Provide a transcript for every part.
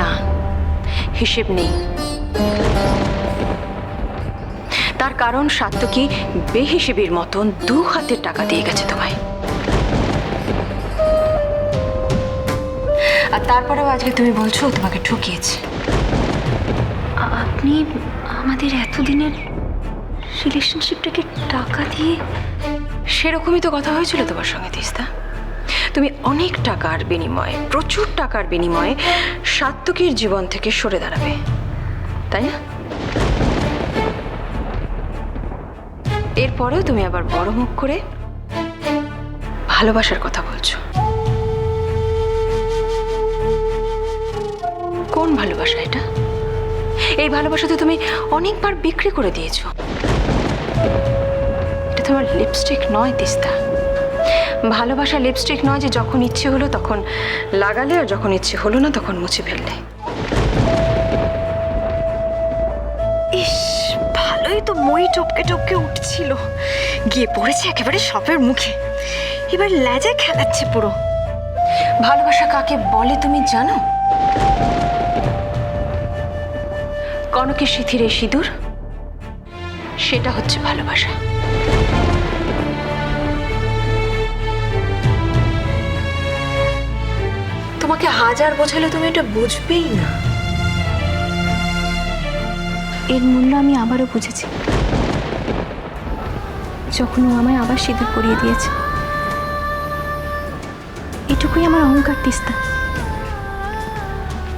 না হিসেব নেই। তার কারণ সাত্তকী বেহিসেবির মতন দু হাতের টাকা দিয়ে গেছে তোমায়। আর তারপরেও আজকে তুমি বলছো তোমাকে ঠকিয়েছে। আপনি আমাদের এতদিনের রিলেশনশিপটাকে টাকা দিয়ে সেরকমই তো কথা হয়েছিল তোমার সঙ্গে তিস্তা। তুমি অনেক টাকার বিনিময়ে, প্রচুর টাকার বিনিময়ে সাত্তকীর জীবন থেকে সরে দাঁড়াবে। তাই না? এরপরেও তুমি আবার বড় মুখ করে ভালোবাসার কথা বলছো। কোন ভালোবাসা এটা? এই ভালোবাসা তো তুমি অনেকবার বিক্রি করে দিয়েছ। এটা তোমার লিপস্টিক নয়, তিস্তা। ভালোবাসা লিপস্টিক নয় যে যখন ইচ্ছে হলো তখন লাগালে আর যখন ইচ্ছে হলো না তখন মুছে ফেললে। ইস ভালোই তো মই টপকে টপকে উঠছিল। গিয়ে পড়েছে একেবারে সপের মুখে। এবার লেজায় খেলাচ্ছে পুরো। ভালোবাসা কাকে বলে তুমি জানো? কনকের সিথির এই সিঁদুর সেটা হচ্ছে ভালোবাসা। তোমাকে হাজার বোঝালে তুমি এটা বুঝবেই না। এর মূল্য আমি আবারও বুঝেছি। যখন ও আমায় আবার সিঁদুর পরিয়ে দিয়েছে। এটুকুই আমার অহংকার তিস্তা।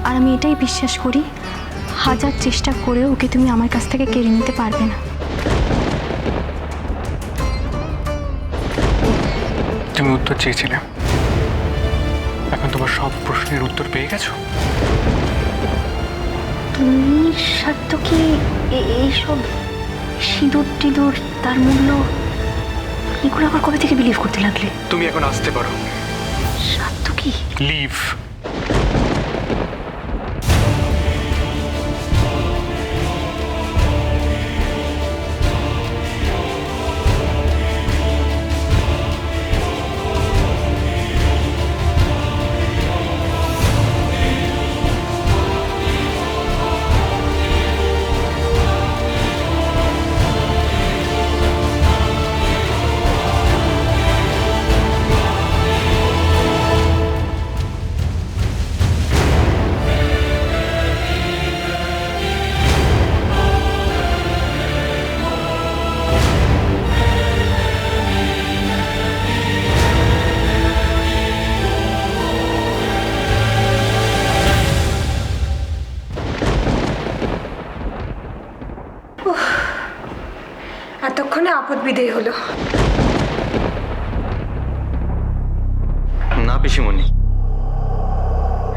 আর আমি এটাই বিশ্বাস করি হাজার চেষ্টা করেও ওকে তুমি আমার কাছ থেকে কেড়ে নিতে পারবে না। তুমি উত্তর চেয়েছিলে। এখন তোমার সব প্রশ্নের উত্তর পেয়ে গেছো? তুমি সত্য কি এইসব সিঁদুর টিঁদুর তার মূল্য এগুলো আবার কবে থেকে বিলিভ করতে লাগলে? তুমি এখন আসতে পারো। সত্য কি? লিভ এতক্ষণে আপদ বিদেয় হলো। না পিসিমণি।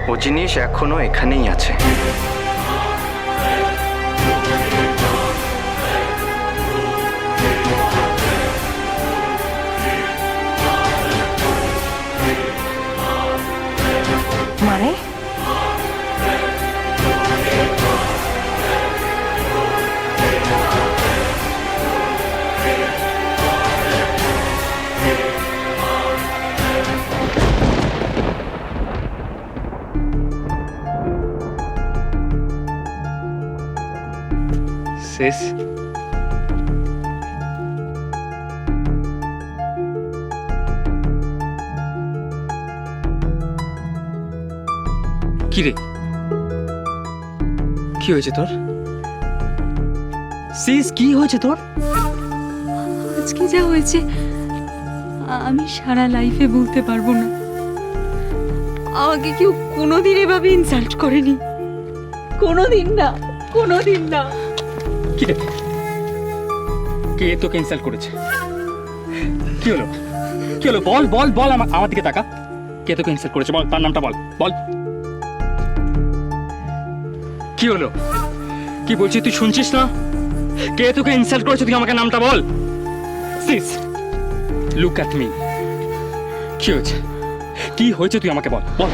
ও জিনিস এখনও এখানেই আছে। শেষ কি রে কি হয়েছে তোর সিস কি হয়েছে তোর আজকে যা হয়েছে, আমি সারা লাইফে বলতে পারব না। আমাকে কেউ কোনোদিন এভাবে ইনসাল্ট করেনি। কোনোদিন না কোনোদিন না। কি? কে তোকে ইনসাল্ট করেছে? কি হলো? কি হলো? বল বল বল আমার আমার দিকে তাকা। কে তোকে ইনসাল্ট করেছে? বল, তার নামটা বল বল। কি হলো? কি বলছি তুই, শুনছিস না? কে তোকে ইনসাল্ট করেছে? তুই আমাকে নামটা বল। সিস লুক অ্যাট মি কি হয়েছে? কি হয়েছে তুই আমাকে বল বল।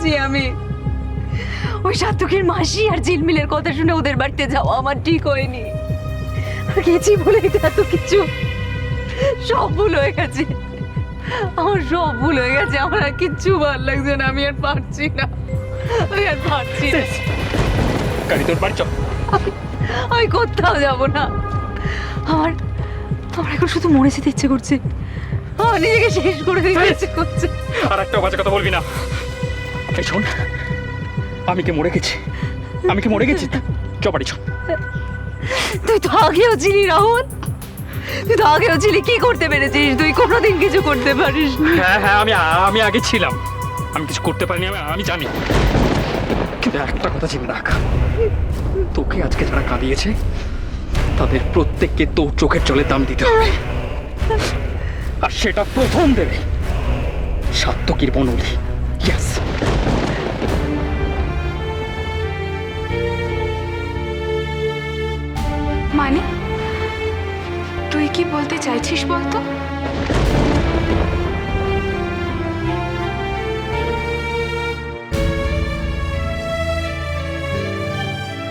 গেছি আমি। ওই সাত্তকের মাসি আর ঝিলমিলের কথা শুনে ওদের বাড়িতে যাওয়া আমার ঠিক হয়নি। আর গেছি বলেই তো এত কিছু। সব ভুল হয়ে গেছে। আমার সব ভুল হয়ে গেছে। আমার আর কিচ্ছু ভালো লাগছে না। আমি আর পারছি না। আমি আর পারছি না। গাড়ি তোর বাড়ি চল আমি আমি কোথাও যাব না। আমার আমার এখন শুধু মরে যেতে ইচ্ছে করছে। আমার নিজেকে শেষ করে দিতে ইচ্ছে করছে। আর একটা বাজে কথা বলবি না। এই শোন আমি কি মরে গেছি? আমি কি মরে গেছি? চ বাড়ি চ। তুই তো আগেও ছিলি রাহুল তুই তো আগেও ছিলি কি করতে পেরেছিস? তুই কোনোদিন কিছু করতে পারিস হ্যাঁ হ্যাঁ আমি আমি আগে ছিলাম। আমি কিছু করতে পারিনি আমি আমি জানি। কিন্তু একটা কথা জেনে রাখ। তোকে আজকে যারা কাঁদিয়েছে তাদের প্রত্যেককে তোর চোখের জলে দাম দিতে হবে। আর সেটা প্রথম দেবে সাত্তকীর বনলি চাইছিস বলতো?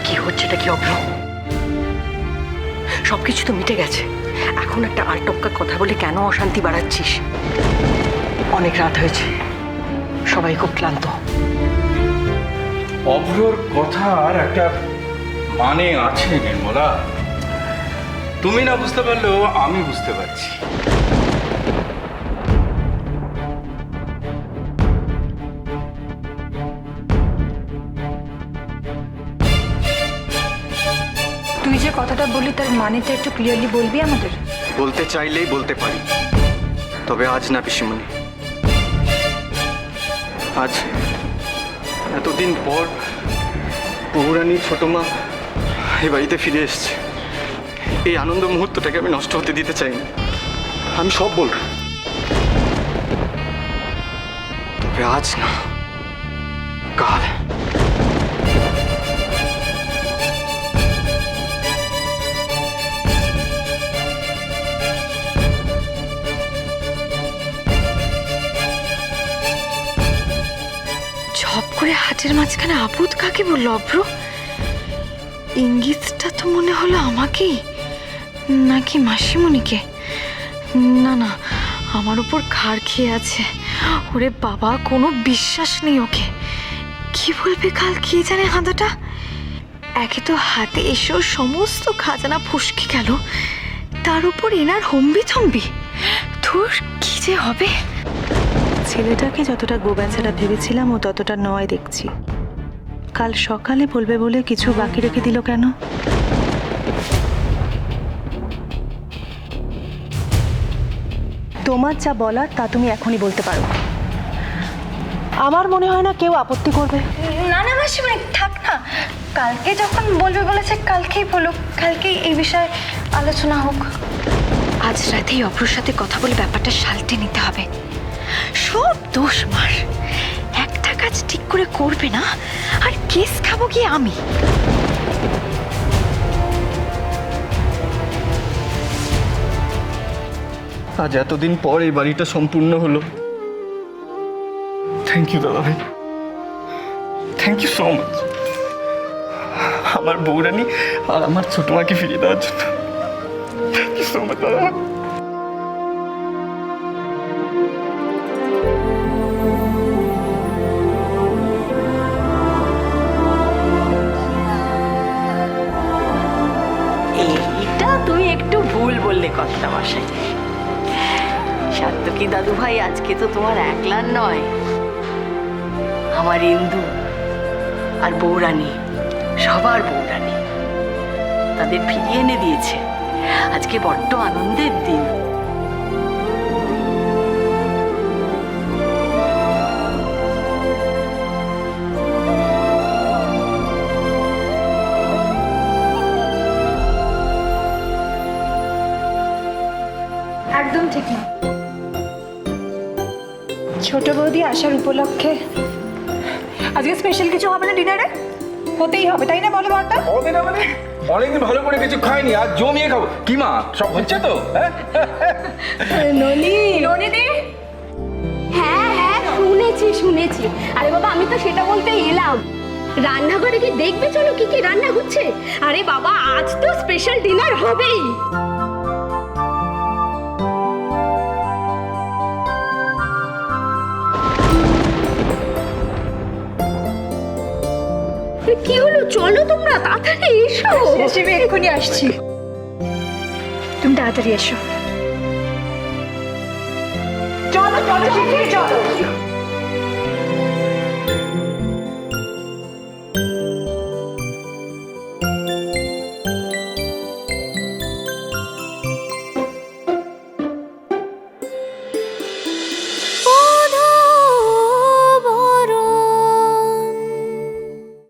কি হচ্ছেটা কি অভ্র? সবকিছু তো মিটে গেছে। এখন একটা আলটপকা কথা বলে কেন অশান্তি বাড়াচ্ছিস? অনেক রাত হয়েছে। সবাই খুব ক্লান্ত। অভ্রর কথার একটা মানে আছে নির্মলা। তুমি না বুঝতে পারলেও আমি বুঝতে পারছি। তুই যে কথাটা বললি তার মানেটা একটু ক্লিয়ারলি বলবি আমাদের? বলতে চাইলেই বলতে পারি। তবে আজ না পিসিমণি। আজ এতদিন পর বহুরানী ছোট মা এই বাড়িতে ফিরে এসছে। এই আনন্দ মুহূর্তটাকে আমি নষ্ট হতে দিতে চাই আমি সব বলব। তবে আজ না, কাল। ঝপ করে হাটের মাঝখানে আপদ কাকে বলল, অভ্র? ইঙ্গিতটা তো মনে হলো আমাকেই। নাকি মাসিমণিকে? না না, আমার উপর ঘাড় খেয়ে আছে। ওরে বাবা, কোনো বিশ্বাস নেই ওকে। কি বলবে কাল? কি জানে হাঁদাটা? একে তো হাতে এসেও সমস্ত খাজানা ফুসকে গেল। তার উপর এনার হম্বি থম্বি। ধুর, কি যে হবে? ছেলেটাকে যতটা গোবেচারা ভেবেছিলাম, ও ততটা নয় দেখছি। কাল সকালে বলবে বলে কিছু বাকি রেখে দিল কেন? তোমার যা বলার তা তুমি এখনই বলতে পারো। আমার মনে হয় না কেউ আপত্তি করবে। না না মাসিমণি থাক না। কালকে যখন বলবে বলেছে কালকেই বলুক কালকেই এই বিষয়ে আলোচনা হোক। আজ রাতেই অপর সাথে কথা বলে ব্যাপারটা সালটে নিতে হবে। সব দোষ মার। একটা কাজ ঠিক করে করবে না আর কেস খাব কি আমি? আজ এতদিন পর এই বাড়িটা সম্পূর্ণ হলো। থ্যাংক ইউ দাদা ভাই। থ্যাংক ইউ সো মাচ আমার বউরানি আর আমার ছোট মাকে ফিরিয়ে দেওয়ার জন্য। থ্যাংক ইউ সো মাচ দাদা ভাই। এইটা তুমি একটু ভুল বললে কথা বাসায় সাত্তকী দাদু ভাই আজকে তো তোমার একলার নয়। আমার ইন্দু আর বৌরানী, সবার বৌরানী। তাদের ফিরিয়ে এনে দিয়েছে। আজকে বড্ড আনন্দের দিন। বৌদি আসার উপলক্ষে। আজকে স্পেশাল কিছু হবে না ডিনারে হতেই হবে তাই না বলো বড়টা হবে না মানে? অনেকদিন ভালো করে কিছু খাইনি আর জমিয়ে খাব। কি মা সব হচ্ছে তো? হ্যাঁ? ননিদি হ্যাঁ হ্যাঁ শুনেছি শুনেছি। আরে বাবা আমি তো সেটা বলতে এলাম। রান্নাঘরে কি দেখবে চলো কি কি রান্না হচ্ছে? আরে বাবা আজ তো স্পেশাল ডিনার হবেই। কি হলো? চলো তোমরা তাড়াতাড়ি এসো। আমি এক্ষুনি আসছি। তুমি তাড়াতাড়ি এসো। চলো চলো চলো।